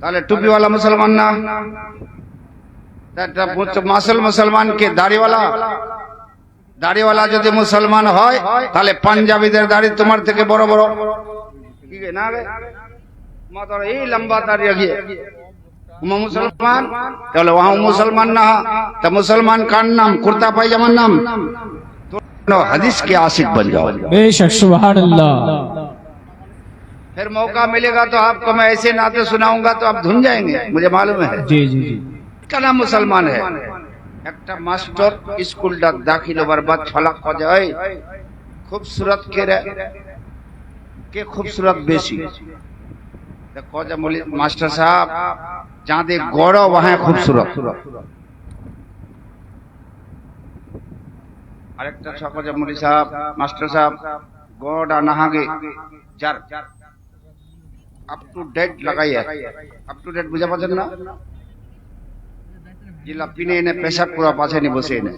তাহলে টুপিওয়ালা মুসলমান না? মাসল মুসলমানকে দাড়িওয়ালা? দাড়িওয়ালা যদি মুসলমান হয়, তাহলে পাঞ্জাবিদের দাড়ি তোমার থেকে বড় বড়। এই লম্বা দাড়ি মুসলমান? তাহলে ওহা মুসলমান না? তা মুসলমান কার নাম? কুর্তা পায়জামার নাম? হাদিস কে আশিক বন যাও। বেশক फिर मौका मिलेगा तो आपको मैं ऐसे नाते सुनाऊंगा तो आप धुन जाएंगे मुझे मालूम है जी जी जी का नाम मुसलमान है একটা মাস্টার স্কুলটা দাখিল হবার বাদ ছলাক কজে ওই খুবসুরত কে রে কে খুবসুরত বেশি তো কজে বলি মাস্টার সাহেব যাঁদে গড় ওহাঁ খুবসুরত আরেকটা ছকজে মুলি সাহেব মাস্টার সাহেব গড় আর নাহাগে যার up to date up to date বুঝা পাচ্ছেন না? জিলা পিনে এনে পেশাব পুরা নি বসে এনে।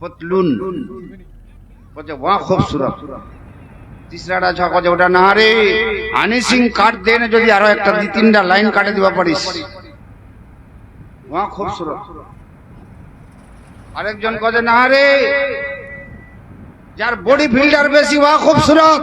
পতলুন বলছে ওয়া খুবসুরত। তিসরাটা ওটা না রে হানি সিং কাট যদি আরও একটা দুই তিনটা লাইন কাটে দিবা পারিস। ওয়া আরেকজন কজে না রে, যার বডি ফিল্ডার বেশি ওয়া খুবসুরত।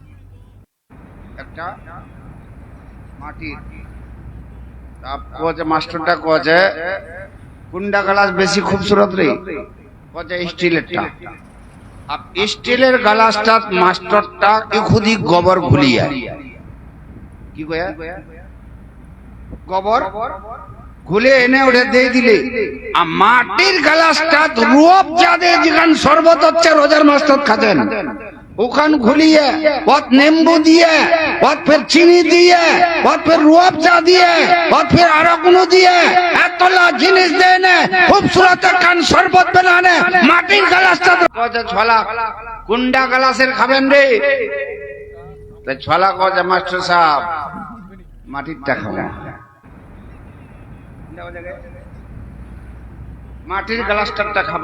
একটা মাটির। কোচে মাস্টারটা কোচে কুন্ডা গ্লাস বেশি খুবসুরত রে। স্টিলেরটা। আপ স্টিলের গ্লাসটা মাস্টারটা গোবর কি কয়া? গোবর? ঘুলে এনে ওটা দিয়ে দিলে। আর মাটির গ্লাসটা রূপ যাদে যেখান শরবত হচ্ছে রোজার মাস্টার খাতেন ওখান ঘুলিয়ে, পথ নেম্বু দিয়ে, পথ ফের চিনি দিয়ে, পথ ফের রুয়াবজা দিয়ে, পথ ফের আরও কোনো দিয়ে, এতলা জিনিস দেয় না খুবসুরত কান শরবত বানানে, মাটির গ্লাসটা ছলা কুন্ডা গ্লাসের খাবেন রে? তো ছলা কজে মাস্টার সাহেব মাটিরটা খাবেন মাটির গ্লাসটা খাব।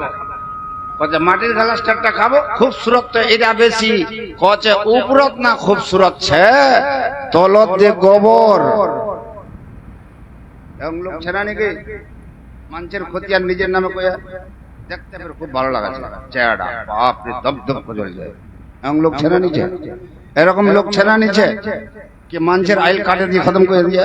কচে মাটির গ্লাসটা খাব? খুবসুরত তো এটা বেশি। কচে উপরত না খুবসুরত ছে, তলত দিয়ে গোবর। এরকম লোক ছেড়া নাকি? মানুষের ক্ষতি আর নিজের নামে কয়ে দেখতে পেরে খুব ভালো লাগাচ্ছে চেহারাটা বাপরে দপ দপ করে জ্বলে। যায় এরকম লোক ছেড়া নিচ্ছে এরকম লোক ছেড়া নিচ্ছে কি মানুষের আইল কাটে দিয়ে খতম করে দিয়ে?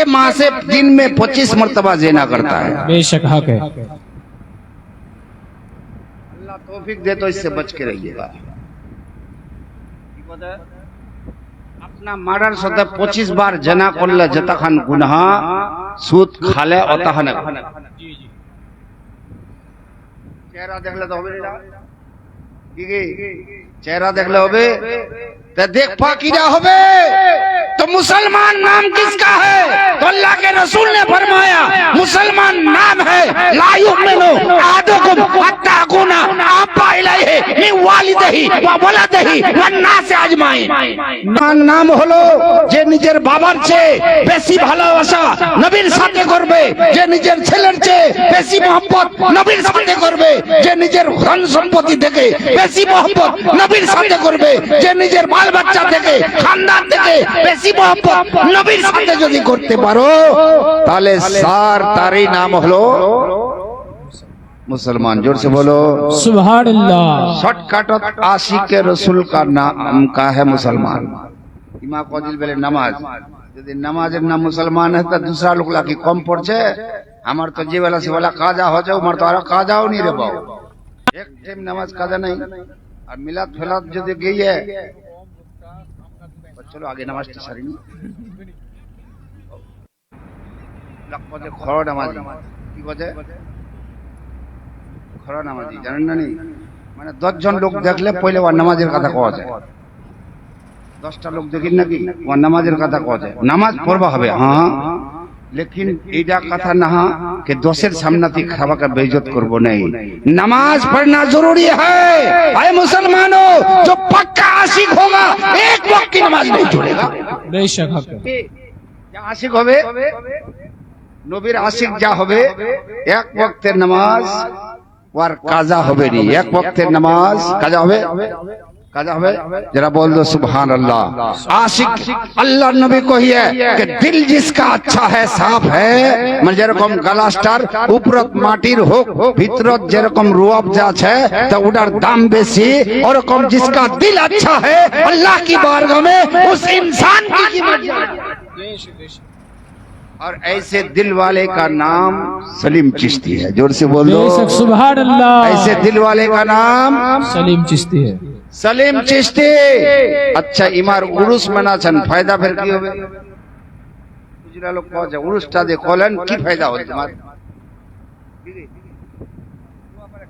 کے ماہ سے دن میں پچیس مرتبہ زینا کرتا ہے۔ بے شک حق ہے۔ اللہ توفیق دے تو اس سے بچ کے رہیے گا۔ اپنا مارر سطح پچیس بار جنا کل جتا خان گناہ سوت کھالے اوتا ہن چہرہ دیکھ لے تو ہمیں চেহারা দেখলে হবে تو دیکھ پاکیرہ ہوئے تو مسلمان نام کس کا ہے؟ تو اللہ کے رسول نے فرمایا، مسلمان نام ہے لا یؤمنو آدھو حتی حتی নাম হলো যে নিজের বাবার চেয়ে বেশি ভালোবাসা নবীর সাথে করবে যে নিজের ছেলের চেয়ে বেশি মহব্বত নবীর সাথে করবে যে নিজের ধন সম্পত্তি থেকে বেশি মহব্বত নবীর সাথে করবে যে নিজের বাল বাচ্চা থেকে খানদান থেকে বেশি মহব্বত নবীর সাথে যদি করতে পারো তাহলে সার তারই নাম হলো मुसलमान जोर से बोलो सुबहान अल्लाह शॉर्टकट आशिक रसूल का नाम का है मुसलमान ইমা কজিল বলে নামাজ যদি নামাজের নাম মুসলমান হয় তা দুসরা লোক লাকি কম পড়ছে আমার তো যে বেলা সে বেলা কাজা হচ্ছে আমার তো আর কাজাও নি রে বাবু এক টাইম নামাজ কাজা নাই আর মিলাদ ফেলাদ যদি গিয়ে চলো আগে নামাজটা সারি নি খড় নামাজ কি বলে খরা নামাজি জানেন না নি? মানে দশজন লোক দেখলে নামাজের কথা কওয়া যায়। দশটা লোক দেখিন নাকি? নামাজের কথা কওয়া যায়। নামাজ পড়বা হবে হ্যাঁ।, হ্যাঁ। লেকিন এইটা কথা না হ্যাঁ, কে দশের বেজত করব নেই। নামাজ পড়না জরুরি হ্যায় আয় মুসলমানো আশিক হবে। নবীর আশিক যা হবে এক বক্তের নামাজ। ওয়ার কাজা হবে নি এক ওয়াক্তের دو سبحان اللہ عاشق اللہ نبی کو ہی ہے کہ دل جس کا اچھا ہے صاف ہے মানে যেরকম গ্লাসটার উপরত মাটির হোক جے যেরকম রুয়াব যাচ্ছে তা ওটার দাম اور ওরকম جس کا دل اچھا ہے اللہ کی بارگاہ میں اس انسان کی قیمت اور ایسے دل والے کا نام سلیم چشتی ہے۔ جوڑ سے بول دو سبحان اللہ ایسے دل والے کا نام سلیم چشتی ہے۔ سلیم چشتی۔ اچھا امار عروس منا چن فائدہ پھر کی ہوئے گجرا لوگ پہنچے عروس تا دے کولن کی فائدہ ہوئے تمہارے؟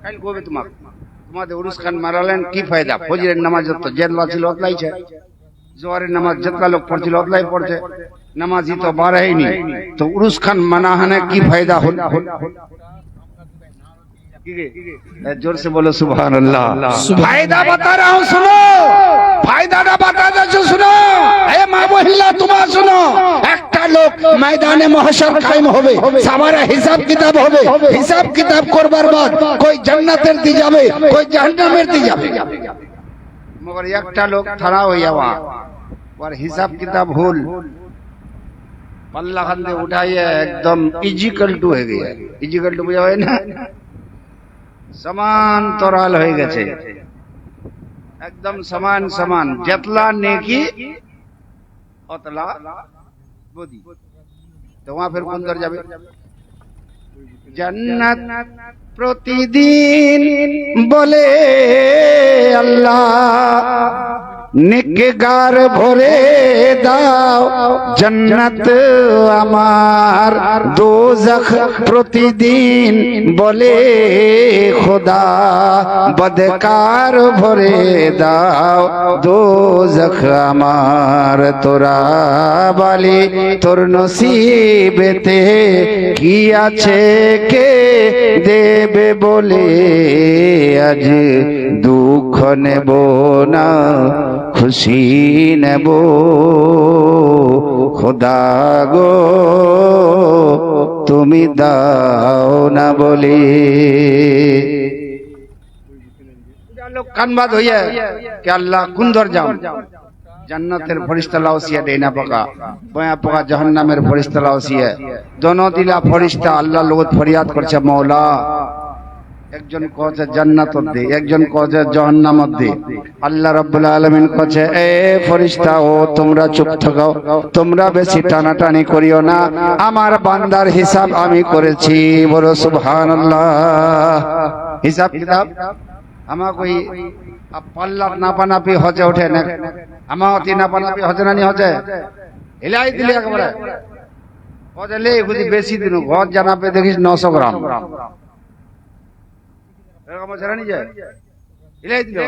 کل کو بھی تمہارے۔ تمہارے عروس خان مرالن کی فائدہ؟ فجر نماز جتا جیدلہ واسی لوتلائی چھے۔ زوار نماز جتا لوگ پڑھتی پڑھ چھے নামাজি তো বাড়াইনি তো উরুস খান মানাহানে কি ফায়দা হল जोर से बोलो सुबहान अल्लाह सुभान फायदा बता रहा हूँ सुनो ফায়দাটা বাতা যাচ্ছে শুনো এ মা মহিলা তোমার শুনো একটা লোক ময়দানে মহাশর কায়েম হবে সামারা হিসাব কিতাব হবে হিসাব কিতাব করবার বাদ কই জান্নাতের দি যাবে কই জাহান্নামের দি যাবে মগর একটা লোক থানা হই যাওয়া ওর হিসাব কিতাব ভুল পাল্লা খান দিয়ে উঠাইয়ে একদম ইজিক্যাল টু হয়ে গিয়ে। ইজিক্যাল টু বোঝা হয় না? সমান তরাল হয়ে গেছে। একদম সমান সমান। যেতলা নেকি, অতলা বদি। তো ফের কোন দর যাবে জান্নাত। প্রতিদিন বলে আল্লাহ নেকগার ভরে দাও জন্নত আমার। দোজখ প্রতিদিন বলে খোদা, বদকার ভরে দাও দোজখ আমার। তোরা বালি, তোর নসিবেতে কি আছে কে দেবে বলে আজ দুঃখ নেব না, খুশি নেব। খোদা গো, তুমি দাও না বলে। লোক কানবাদ হইয়া, কে আল্লাহ কুন্দর যাও। জান্নাতের ফরিস্তা লাউসিয়া দেনা পাকা। বয়া পাকা জাহান্নামের ফরিস্তা লাউসিয়া। দোনো দিলা ফরিস্তা আল্লাহ লগত ফরিয়াদ করছে, মৌলা। একজন কছে জান্নাত দে, একজন কছে জাহান্নাম দে। আল্লাহ রাব্বুল আলামিন কছে এ ফরিস্তা ও, তোমরা চুপ থাকো, তোমরা বেশি টানাটানি করিও না। আমার বান্দার হিসাব আমি করেছি, বলো সুবহানাল্লাহ। হিসাব কিতাব? আমা কই পাল্লার নাপানাপি হজে ওঠে না আমা অতি নাপানাপি হজে না নি হজে। হিলাই দিলে একবারে। হজে লে খুদি বেশি দিন। ঘর জানাপে দেখিস নশো গ্রাম। এরকম হচ্ছে না নিজে হিলাই দিলে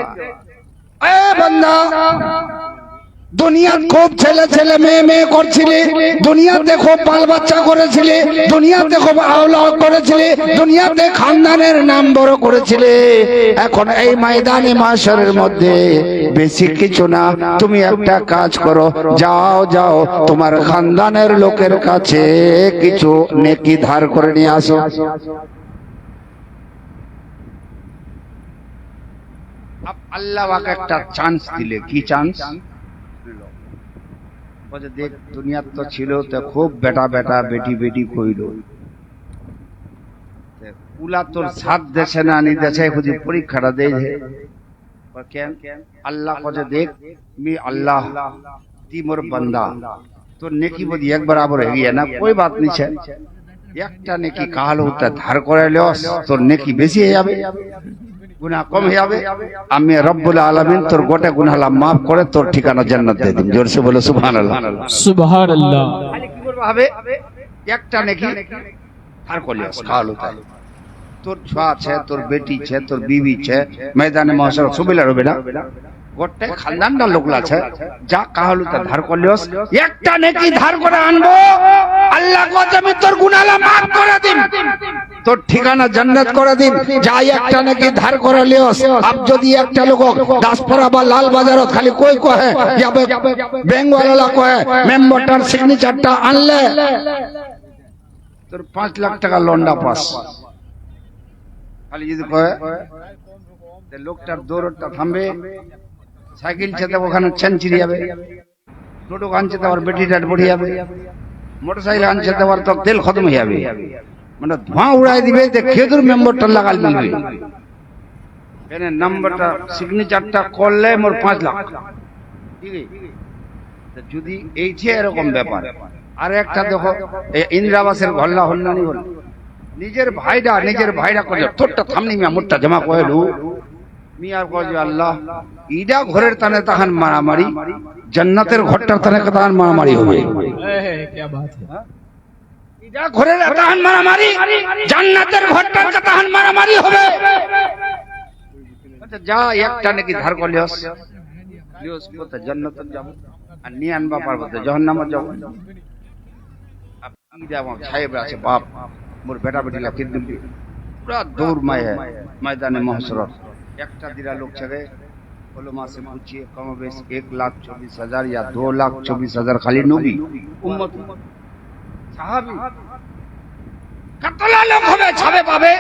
এ বান্দা! দুনিয়াত খুব ছেলে ছেলে মেয়ে মেয়ে করছিলে। দুনিয়াতে খুব বাল বাচ্চা করেছিলে। দুনিয়াতে খুব আওলা করেছিলে। দুনিয়াতে খানদানের নাম বড় করেছিলে। এখন এই ময়দানে মাসরের মধ্যে বেশি কিছু না। তুমি একটা কাজ করো। যাও যাও। তোমার খানদানের লোকের কাছে কিছু নেকি ধার করে নিয়ে আসো। আল্লাহ একটা চান্স দিলে। কি চান্স বলছে দেখ, দুনিয়ার তো ছিল, তো খুব বেটা বেটা, বেটি বেটি কইল। কুলা তোর সাত দেশে না দেশে, খুঁজি পরীক্ষাটা কেন? আল্লাহ কজে দেখ, মি আল্লাহ, তি মোর বান্দা। তোর নেকি বদি এক বরাবর হয়ে না, কই বাত নিছে? একটা নেকি কাহাল হতে ধার করে লস তোর নেকি বেশি হয়ে যাবে। গুনা কম হয়ে যাবে আমি রব্বুল আলামিন তোর গোটা গুনা আল্লাহ maaf করে তোর ঠিকানা জান্নাত দিয়ে দিন। জোরসে বলে সুবহানাল্লাহ। সুবহানাল্লাহ। খালি কি করব হবে? একটা নাকি? আর কলিয়া খালো তাই তোর ছোয়া আছে তোর বেটি છે তোর বিবি છે ময়দানে মহাশয় সুবিলা রবেলা গোটে খানদানটা লোকলা আছে। যা কাহালু তা ধার করলিও একটা নেকি ধার করে আনব। আল্লাহ গজ আমি তোর গুনালা মাফ করে দিন তোর ঠিকানা জান্নাত করে দিন। যাই একটা নাকি ধার করে লিওস, আপ যদি একটা লোক দাসপরা বা লাল বাজারত খালি কই কহে, যাবে বেঙ্গওয়ালা কহে, মেম্বারটার সিগনেচারটা আনলে। তোর পাঁচ লাখ টাকা লন্ডা পাস। খালি যদি কয়ে লোকটার দৌড়টা থামবে, সাইকেল চেতে ওখানে চেঞ্চুরি যাবে। টোটো আনছে তো আবার বেটিটার বড়ি যাবে। মোটর সাইকেল আনছে তো আবার তো তেল খতম হয়ে যাবে। মানে ধোঁয়া উড়াই দিবে যে খেদুর মেম্বরটা লাগাল দিবে এনে নাম্বারটা সিগনেচারটা করলে মোর পাঁচ লাখ। ঠিক যদি এই যে এরকম ব্যাপার আর একটা দেখো ইন্দ্রাবাসের ঘল্লা হল্লানি হল। নিজের ভাইডা নিজের ভাইডা করলে তোরটা থামনি মিয়া মোটটা জমা কহেলু মিয়ার কয়ে আল্লাহ ইডা ঘরের তানে তাহান মারামারি জান্নাতের ঘরটার তানে তাহান মারামারি হবে। ঘরের তাহান মারামারি জান্নাতের ঘরটার তাহান মারামারি হবে আচ্ছা যা একটা নাকি ধার করলিওস লিওস বলতে জান্নাতে যাব আর নিয়ে আনবা পারবো তো জাহান্নামে যাব ইডা আমার সাহেব আছে বাপ মোর বেটা বেটিলা কিন্তু পুরা দৌড় মায়ে ময়দানে মহসরত একটা দিরা লোক ছেড়ে ওলমা से पूछिए कम बेश एक लाख चौबीस हजार या दो लाख चौबीस हजार खाली नबी उम्मत সাহাবী কতলা লোক ছাবে পাবে।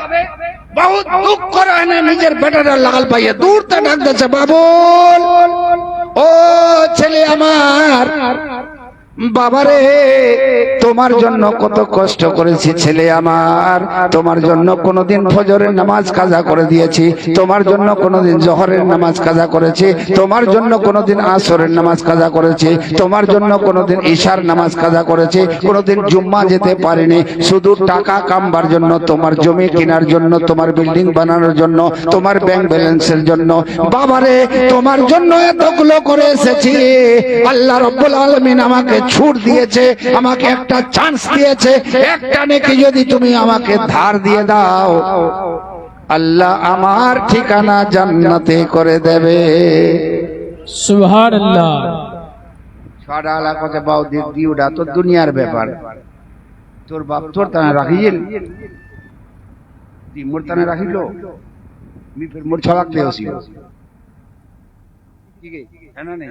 বহুত দুঃখ করে নিজের বেটাটা লাল পাইয়ে। দূর ডাক দিচ্ছে বাবুল। ও ছেলে আমার। বাবারে, তোমার জন্য কত কষ্ট করেছি ছেলে আমার। তোমার জন্য কোনোদিন ফজরের নামাজ কাজা করে দিয়েছি। তোমার জন্য কোনোদিন জহরের নামাজ কাজা করেছি। তোমার জন্য কোনোদিন আসরের নামাজ কাজা করেছি। তোমার জন্য কোনোদিন ঈশার নামাজ কাজা করেছি। কোনোদিন জুম্মা যেতে পারিনি। শুধু টাকা কামবার জন্য, তোমার জমি কেনার জন্য, তোমার বিল্ডিং বানানোর জন্য, তোমার ব্যাংক ব্যালেন্সের জন্য। বাবারে, তোমার জন্য এতগুলো করে এসেছি। আল্লাহ রব্বুল আলমিন আমাকে ছুট দিয়েছে আমাকে একটা চান্স দিয়েছে একটা নেকি যদি তুমি আমাকে ধার দিয়ে দাও। আল্লাহ আমার ঠিকানা জান্নাতে করে দেবে। সুবহানাল্লাহ। কথা বাউ তো দুনিয়ার ব্যাপার। তোর বাপ তোর মোর রাখিল। ফের মোর ঠিক আছে হ্যাঁ না নেই?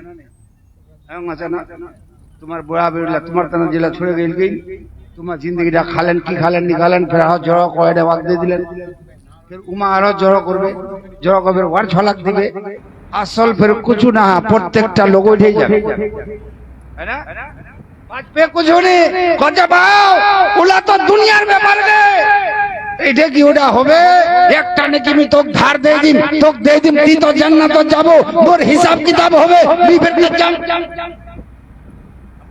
হ্যাঁ না? তোমার বুড়া বেড়লা তোমার তানে জেলা ছড়ে গেল গই তোমার জিন্দগিটা খালেন কি খালেন নি খালেন ফের আরো জড়ো কয়টা বাদ দিয়ে দিলেন ফের উমা আরো জড়ো করবে জড়ো করবে ওয়ার ছলাক দিবে আসল ফের কুচু না প্রত্যেকটা লোক উঠেই যাবে है ना पाँच पे कुछ होने কথা পাও ওলা তো দুনিয়ার ব্যাপার রে এইটা কি ওটা হবে একটা নাকি আমি তোক ধার দিয়ে দিম তোক দিয়ে দিম তুই তো জান্নাত যাব মোর হিসাব কিতাব হবে তুই ফের জাম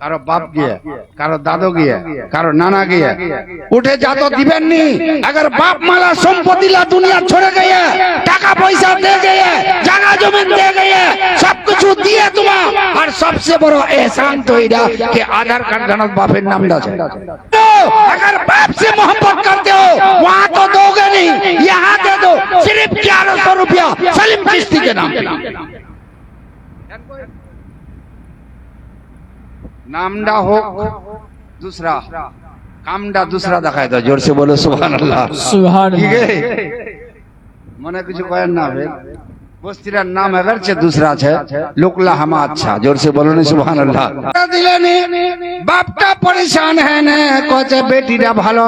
কারো বাপ গিয়ে কারো দাদু গিয়ে কারো নানা গিয়ে উঠে যা তো দিবেন নি अगर बाप माला संपत्ति ला दुनिया छोड़ गई है टाका पैसा दे गई है जगह जमीन दे गई है सब कुछ दिए तुम्हें और सबसे बड़ा एहसान तो इरा कि आधार कार्ड गणत बापेर नाम डा तो अगर बाप से मोहब्बत करते हो वहाँ तो दोगे नहीं यहाँ दे दो सिर्फ ग्यारह सौ रुपया सलीम चिश्ती के नाम নামডা হোক দুসরা। কামডা দুসরা দেখায় দাও জোরসে বলো সুহান আল্লাহ মনে কিছু কয়েন না হবে বস্তিরার নাম এগার চেয়ে দুসরা আছে। লোকলা হামা আচ্ছা জোর সে বলো সুবহান আল্লাহ দিলেন বাপটা পরেশান হ্যান কচে বেটিটা ভালো।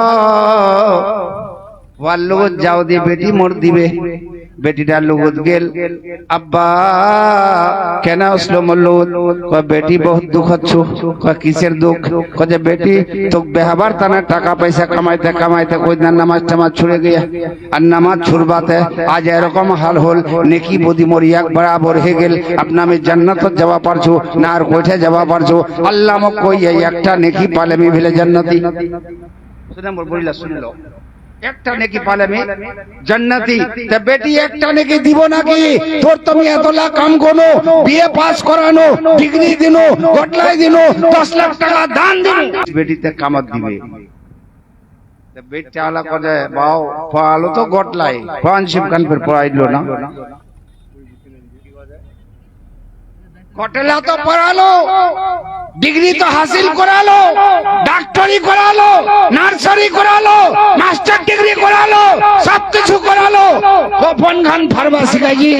ওয়ার লোক যাও দিয়ে বেটি মর দিবে। বেটিটা লোকত গেল আব্বা কেন আসলো মল্লুদ? কয় বেটি বহুত দুঃখ হচ্ছ কয় কিসের দুঃখ? যে বেটি তো বেহাবার তানা টাকা পয়সা কামাইতে কামাইতে কই না নামাজ টামাজ ছুড়ে গিয়া আর নামাজ ছুড়বাতে আজ এরকম হাল হল নেকি বদি মরি এক বরাবর হয়ে গেল। আপনা আমি জান্নাত যাওয়া পারছ না আর কোঠে যাওয়া পারছ। আল্লাহ মক কই একটা নেকি পালে মি ভিলে জান্নাতি। শুনে বলিলা শুনলো। একটা নেকি পালে আমি? জান্নাতি। তা বেটি একটা নেকি দিব নাকি? তোর তুমি এতলা কাম কোনো বিয়ে পাস করানো ডিগ্রি দিনো গটলাই দিনো দশ লাখ টাকা দান দিনো বেটিতে কামত দিবে। আলা করে বাও পড়ালো তো গটলাই। ফের পড়াইলো না। কটেলা তো পড়ালো, ডিগ্রি তো হাসিল করালো, ডাক্তারি করালো, নার্সারি করালো, মাস্টার ডিগ্রি করালো, সব কিছু করালো। কপন খান ফার্মাসি কাজি?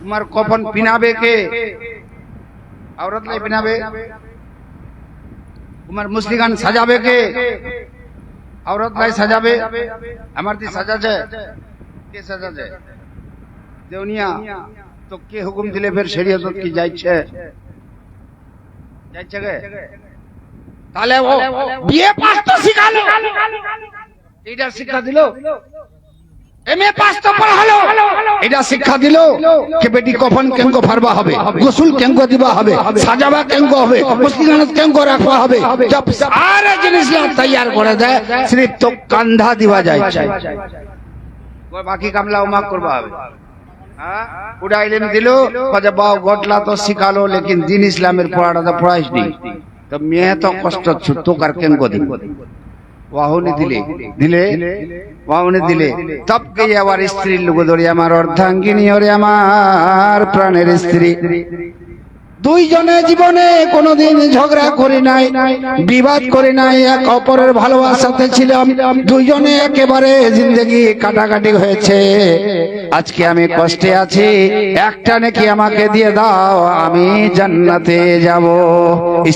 তোমার কপন পিনাবে কে? লাই পিনাবে। তোমার মুসলিগান সাজাবে কে? লাই সাজাবে। আমার দি তো কে হুকুম দিলে ফের শরীয়ত কি যাইছে? যাইছে গে তাহলে ও বিয়ে পাস তো শিখালো। এটা শিক্ষা দিল। এমএ পাস তো এটা শিক্ষা দিল কে বেটি কফন কেঙ্গ ফারবা হবে গোসল কেঙ্গ দিবা হবে সাজাবা কেঙ্গ হবে মুসলিমানত কেঙ্গ রাখবা হবে জব সারা জিনিসলা তৈয়ার করে দেয় সির্ফ তো কান্ধা দিবা যায় বাকি কামলা উমা করবা হবে। হ্যাঁ? দিল কজে বাও গটলা তো শিখালো লেকিন দিন ইসলামের পড়াটা তো পড়াইস নি। তো মেয়ে তো কষ্ট ছুট কার কেঙ্গ দিন? ওয়াহুনি দিলে। দিলে? ওয়াহুনি দিলে। তব কে আবার স্ত্রীর লোক ধরে আমার অর্ধাঙ্গিনী ওরে আমার প্রাণের স্ত্রী। দুইজনে জীবনে কোনোদিন ঝগড়া করি নাই, বিবাদ করি নাই, এক অপরের ভালোবাসাতে ছিলাম, দুইজনে একেবারে জিন্দগি কাটাকাটি হয়েছে। আজকে আমি কষ্টে আছি, একটা নাকি আমাকে দিয়ে দাও, আমি জান্নাতে যাব।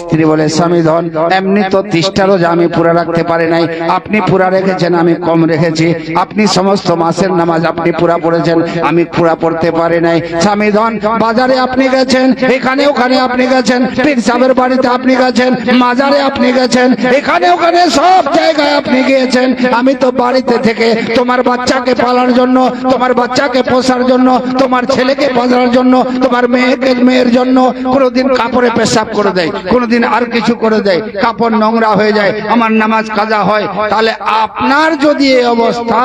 স্ত্রী বলে, স্বামী ধন, এমনি তো তিষ্ঠা রোজা আমি পুরা রাখতে পারি নাই, আপনি পুরা রেখেছেন, আমি কম রেখেছি, আপনি সমস্ত মাসের নামাজ আপনি পুরা পড়েছেন, আমি পুরা পড়তে পারি নাই। স্বামী ধন, বাজারে আপনি গেছেন এখানে ওখানে আপনি গেছেন, পীর সাহেবের বাড়িতে আপনি গেছেন, মাজারে আপনি গেছেন, এখানে ওখানে সব জায়গায় আপনি গিয়েছেন। আমি তো বাড়িতে থেকে তোমার বাচ্চাকে পালার জন্য, তোমার বাচ্চাকে পোষার জন্য, তোমার ছেলেকে পালার জন্য, তোমার মেয়েকে, মেয়ের জন্য কোনোদিন কাপড়ে পেশাব করে দেয়, কোনোদিন আর কিছু করে দেয়। কাপড় নোংরা হয়ে যায়, আমার নামাজ কাজা হয়। তাহলে আপনার যদি এই অবস্থা,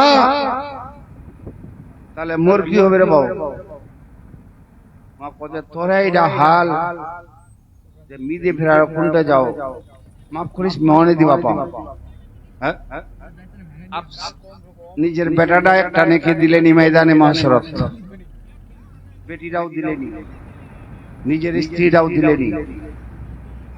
তাহলে মোর কি হবে রে বাবু। মা কতে তোরা এটা হাল যে মিদে ফেরার কোনটা যাও মাফ করিস মনে দিবা পাও। হ্যাঁ? নিজের বেটাটা একটা নেখে দিলেনি ময়দানে মহাসরত বেটিরাও দিলেনি। নিজের স্ত্রীরাও দিলেনি।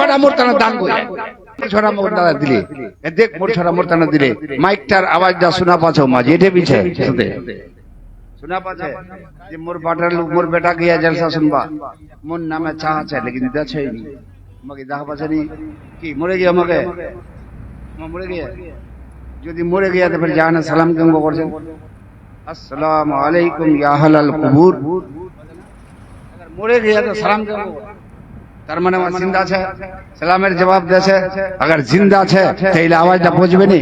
ছোড়া মোর তানা দান করে ছোড়া মোর দাদা দিলে। এ দেখ, মোর ছোড়া মোর তানা দিলে। মাইকটার আওয়াজটা শোনা পাচ্ছ মাঝে এটে পিছে, শুনতে। শোনা পাচ্ছে যে মোর বাটার লোক, মোর বেটা গিয়া জলসা শুনবা। মোর নামে চাহ আছে, লেকিন দেছে নি। আমাকে দেখা পাচ্ছে নি। কি, মরে গিয়ে আমাকে? মরে গিয়ে? যদি মরে গিয়া তো ফির জাহানে সালাম কেমন করছেন আসসালামু আলাইকুম ইয়া আহলাল কুবুর। মরে গিয়া তো সালাম কেমন তার মানে আমার জিন্দা আছে সালামের জবাব দেছে अगर জিন্দা আছে তাইলে আওয়াজটা পৌঁছবে নি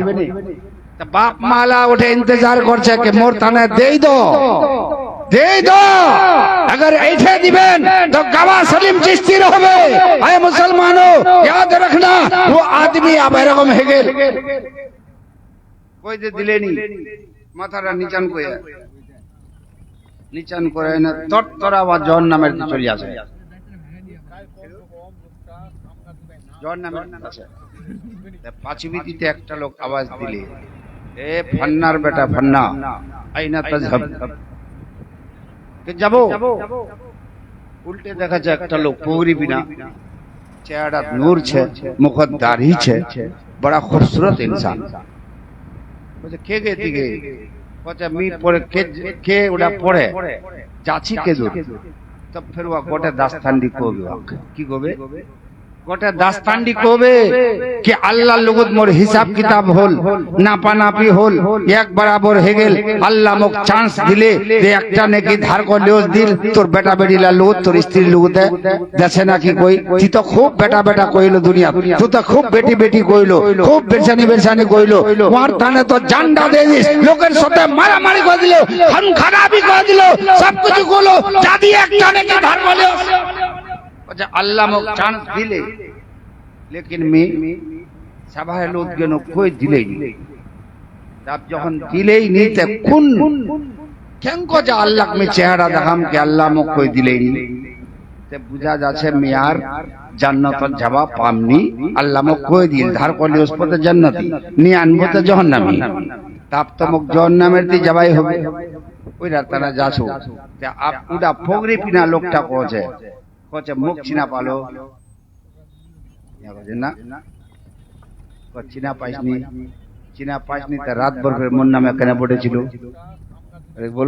তা বাপ মালা ওঠে ইন্তজার করছে कि মোর থানে দেই দো দেই দো अगर ऐठे দিবেন তো গাওয়া সলিম চিস্তির হবে আয় মুসলমানো याद रखना वो आदमी अब এরকম হয়ে গেল কই যে দিলেনি মাথাটা নিচান কইয়া নিচান করে না তরতরা বা জন নামের চলে আসে জন নামের পাঁচবিদিতে একটা লোক আওয়াজ দিলে এ ফান্নার বেটা ফান্না আইনা তাজহাব। যাব? উল্টে দেখা যায় একটা লোক পৌরি বিনা। চেহারা নূর છે মুখত দাড়ি છે বড় খুবসুরত ইনসান। বলছে কে গে দিকে বলছে মি পরে কে কে ওটা পড়ে? যাচ্ছি কে দূর? তব ফির ওয়া গোটে দাস্তান্ডি কোবে? কি কোবে? গোটে দাস্তান্ডি কোবে? কি আল্লাহ লগত মোর হিসাব কিতাব হল? হল? এক বরাবর হে গেল। আল্লাহ মোক চান্স দিলে যে একটা নাকি ধার করলেও দিল। তোর বেটা বেটিলা লোক তোর স্ত্রী লোকতে দেছে নাকি কই? তুই তো খুব বেটা বেটা কইল দুনিয়া তুই তো খুব বেটি বেটি কইল। খুব বেরসানি বেরসানি কইল। ওয়ার থানে তো জান্ডা দিয়ে দিস। লোকের সাথে মারামারি করে দিল। খান খারাপি করে দিল। সব কিছু করল যদি একটা নাকি ধার করলেও বলছে আল্লাহ মোক চান্স দিলে লেকিন সভায় কই দিলেই তাপ যখন দিলেই নি তে কোন কেন কো যে আল্লাহ মে চেহারা দেখাম কে আল্লাহ মোক কই দিলেই নি। তে বুঝা যাচ্ছে মিয়ার জান্নাতত যাবা পামনি। আল্লাহ মোক কই দিল ধার করলে উস পথে জান্নাতি নি আনব তো জাহান্নামি। তাপ তো মোক জাহান্নামের দি যাবাই হবে। ওই রাতানা যাছো তে আপ উডা ফগরি পিনা লোকটা কোছে চিনা পালো। ইয়া না চিনা পাইসনি। চিনা পাইসনি তা রাত ভর করে মন নামে কেন পড়েছিল। বলো